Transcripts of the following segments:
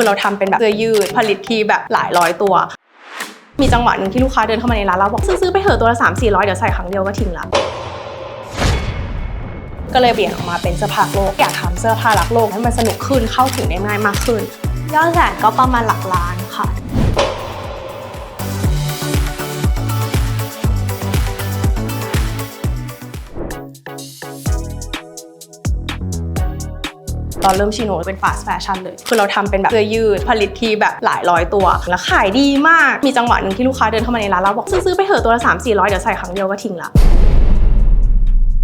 คือเราทำเป็นแบบเสื้อยืดผลิตทีแบบหลายร้อยตัว มีจังหวะหนึ่งที่ลูกค้าเดินเข้ามาในร้านเราบอกซื้อไปเถอะตัวละสามสี่ร้อยเดี๋ยวใส่ครั้งเดียวก็ทิ้งละก็เลยเปลี่ยนออกมาเป็นเสื้อผ้าโลกอยากทำเสื้อผ้ารักโลกให้มันสนุกขึ้นเข้าถึงได้ง่ายมากขึ้นยอดแสนก็ประมาณหลักล้าน ตอนเริ่มชิโนเป็นฟาสต์แฟชั่นเลย คือเราทำเป็นแบบเสื้อยืดผลิตทีแบบหลายร้อยตัว แล้วขายดีมาก มีจังหวะหนึ่งที่ลูกค้าเดินเข้ามาในร้านเราบอกซื้อไปเถอะตัวละ3 4 0 0เดี๋ยวใส่ครั้งเดียวก็ทิ้งละ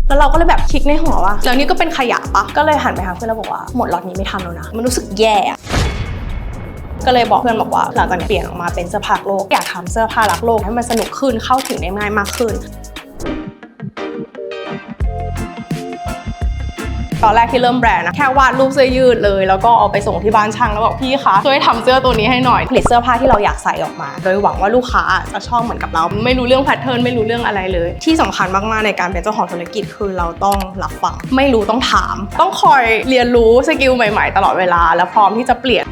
แล้วเราก็เลยแบบคิดในหัวว่าแล้วนี่ก็เป็นขยะปะก็เลยหันไปหาเพื่อนแล้วบอกว่าหมดล็อตนี้ไม่ทำแล้วนะ มันรู้สึกแย่ก็เลยบอกเพื่อนบอกว่าหลังจากนี้เปลี่ยนออกมาเป็นเสื้อผ้าโลก อยากทำเสื้อผ้ารักโลกให้มันสนุกขึ้นเข้าถึงได้ง่ายมากขึ้น ตอนแรกที่เริ่มแบรนด์นะแค่วาดรูปเสื้อยืดเลย แล้วก็เอาไปส่งที่บ้านช่างแล้วบอกพี่คะช่วยทำเสื้อตัวนี้ให้หน่อยผลิตเสื้อผ้าที่เราอยากใส่ออกมา โดยหวังว่าลูกค้าจะชอบเหมือนกับเรา ไม่รู้เรื่องแพทเทิร์นไม่รู้เรื่องอะไรเลย ที่สำคัญมากๆในการเป็นเจ้าของธุรกิจคือเราต้องรับฟัง ไม่รู้ต้องถาม ต้องคอยเรียนรู้สกิลใหม่ ๆ ตลอดเวลา และพร้อมที่จะเปลี่ยน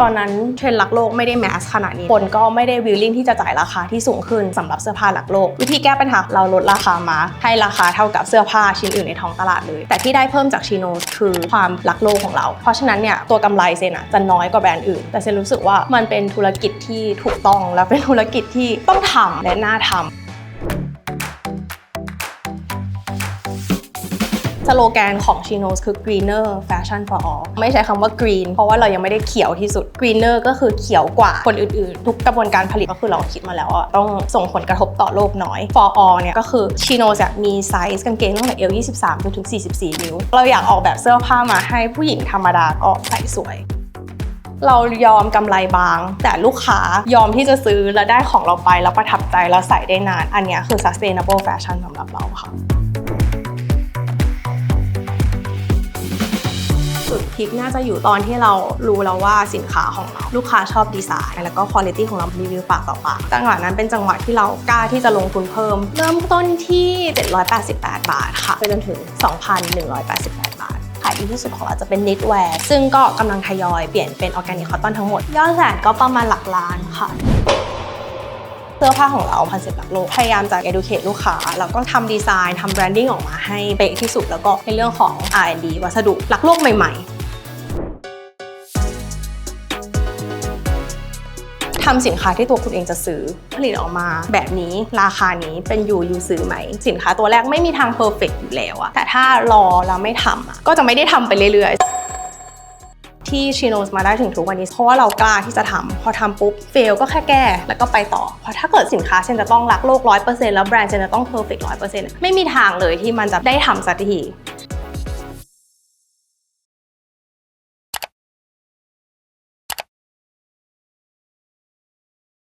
ตอนนั้นเทรนด์รักโลกไม่ได้แมสขนาดนี้ คนก็ไม่ได้วิลลิ่งที่จะจ่ายราคาที่สูงขึ้นสำหรับเสื้อผ้ารักโลก วิธีแก้ปัญหาเราลดราคามา ให้ราคาเท่ากับเสื้อผ้าชิ้นอื่นในท้องตลาดเลย แต่ที่ได้เพิ่มจากชิโนคือความรักโลกของเรา เพราะฉะนั้นเนี่ยตัวกำไรเซนอะจะน้อยกว่าแบรนด์อื่น แต่เซนรู้สึกว่ามันเป็นธุรกิจที่ถูกต้องและเป็นธุรกิจที่ต้องทำและน่าทำ สโลแกนของ Chinos คือ greener fashion for all ไม่ใช้คำว่า green เพราะว่าเรายังไม่ได้เขียวที่สุด greener ก็คือเขียวกว่าคนอื่นๆ ทุกกระบวนการผลิตก็คือเราคิดมาแล้วอะต้องส่งผลกระทบต่อโลกน้อย for all เนี่ยก็คือ Chinos อะมีไซส์กางเกงตั้งแต่ L 23จนถึง 44 นิ้ว เราอยากออกแบบเสื้อผ้ามาให้ผู้หญิงธรรมดาก็ใส่สวยเรายอมกำไรบาง แต่ลูกค้ายอมที่จะซื้อแล้วได้ของเราไปแล้วประทับใจแล้วใส่ได้นาน อันเนี้ยคือ sustainable fashion สำหรับเราค่ะ พิกน่าจะอยู่ตอนที่เรารู้แล้วว่าสินค้าของเราลูกค้าชอบดีไซน์ แล้วก็คุณภาพของเรารีวิวปากต่อปากจังหวะนั้นเป็นจังหวะที่เรากล้าที่จะลงทุนเพิ่ม เริ่มต้นที่ 788 บาทค่ะไปจนถึง 2,188 บาทขายดีที่สุดของเราจะเป็น knitwear ซึ่งก็กำลังทยอยเปลี่ยนเป็นออร์แกนิกคอตตอนทั้งหมด ยอดแสนก็ประมาณหลักล้านค่ะเสื้อผ้าของเราคอนเซ็ปต์หลักโลก พยายามจะ educate ลูกค้า แล้วก็ทำดีไซน์ทำแบรนดิ้งออกมาให้เป๊ะที่สุด แล้วก็ในเรื่องของ R&D วัสดุหลักโลกใหม่ ทำสินค้าที่ตัวคุณเองจะซื้อผลิตออกมาแบบนี้ราคานี้เป็นยูยูซื้อไหม สินค้าตัวแรกไม่มีทางเพอร์เฟกอยู่แล้วอะแต่ถ้ารอแล้วไม่ทำก็จะไม่ได้ทำไปเรื่อยๆ ที่ชิโนสมาได้ถึงทุกวันนี้ เพราะว่าเรากล้าที่จะทำพอทำปุ๊บเฟลก็แค่แก้แล้วก็ไปต่อ เพราะถ้าเกิดสินค้าเชนจะต้องรักโลก100%แล้วแบรนด์เชนจะต้องเพอร์เฟกต์100%ไม่มีทางเลยที่มันจะได้ทำสักที